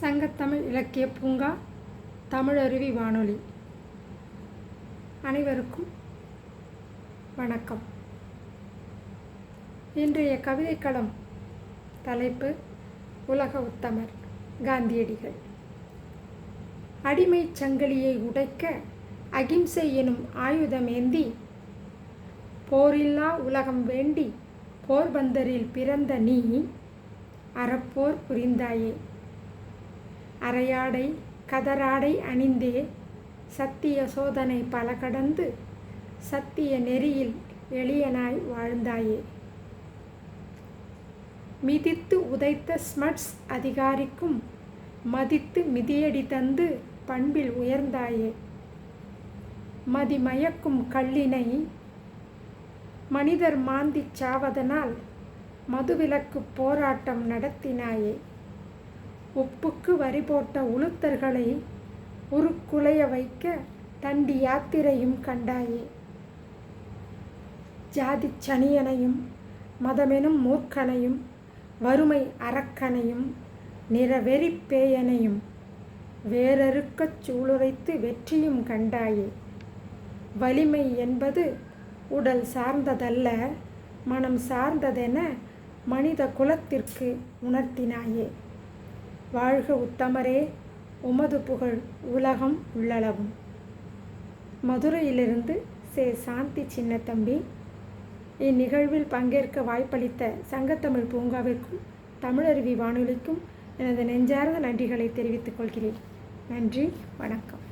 சங்கத்தமிழ் இலக்கிய பூங்கா தமிழருவி வானொலி. அனைவருக்கும் வணக்கம். இன்றைய கவிதைக்களம் தலைப்பு உலக உத்தமர் காந்தியடிகள். அடிமைச் சங்கிலியை உடைக்க அகிம்சை எனும் ஆயுதம் ஏந்தி போரில்லா உலகம் வேண்டி போர்பந்தரில் பிறந்த நீ அறப்போர் புரிந்தாயே. அரையாடை கதராடை அணிந்தே சத்திய சோதனை பல கடந்து சத்திய நெறியில் எளியனாய் வாழ்ந்தாயே. மிதித்து உதைத்த ஸ்மட்ஸ் அதிகாரிக்கும் மதித்து மிதியடி தந்து பண்பில் உயர்ந்தாயே. மதிமயக்கும் கல்லினை மனிதர் மாந்திச் சாவதனால் மதுவிலக்கு போராட்டம் நடத்தினாயே. உப்புக்கு வரி போட்ட உளுத்தர்களை உருக்குலைய வைக்க தண்டி யாத்திரையும் கண்டாயே. ஜாதி சனியனையும் மதமெனும் மூர்க்கனையும் வறுமை அரக்கனையும் நிறவெறி பேயனையும் வேறறுக்கச் சூளுரைத்து வெற்றியும் கண்டாயே. வலிமை என்பது உடல் சார்ந்ததல்ல மனம் சார்ந்ததென மனித குலத்திற்கு உணர்த்தினாயே. வாழ்க உத்தமரே உமது புகழ் உலகம் உள்ளளவும். மதுரையிலிருந்து சே. சாந்தி சின்னத்தம்பி இந்நிகழ்வில் பங்கேற்க வாய்ப்பளித்த சங்கத்தமிழ் பூங்காவிற்கும் தமிழருவி வானொலிக்கும் எனது நெஞ்சார்ந்த நன்றிகளை தெரிவித்துக் கொள்கிறேன். நன்றி வணக்கம்.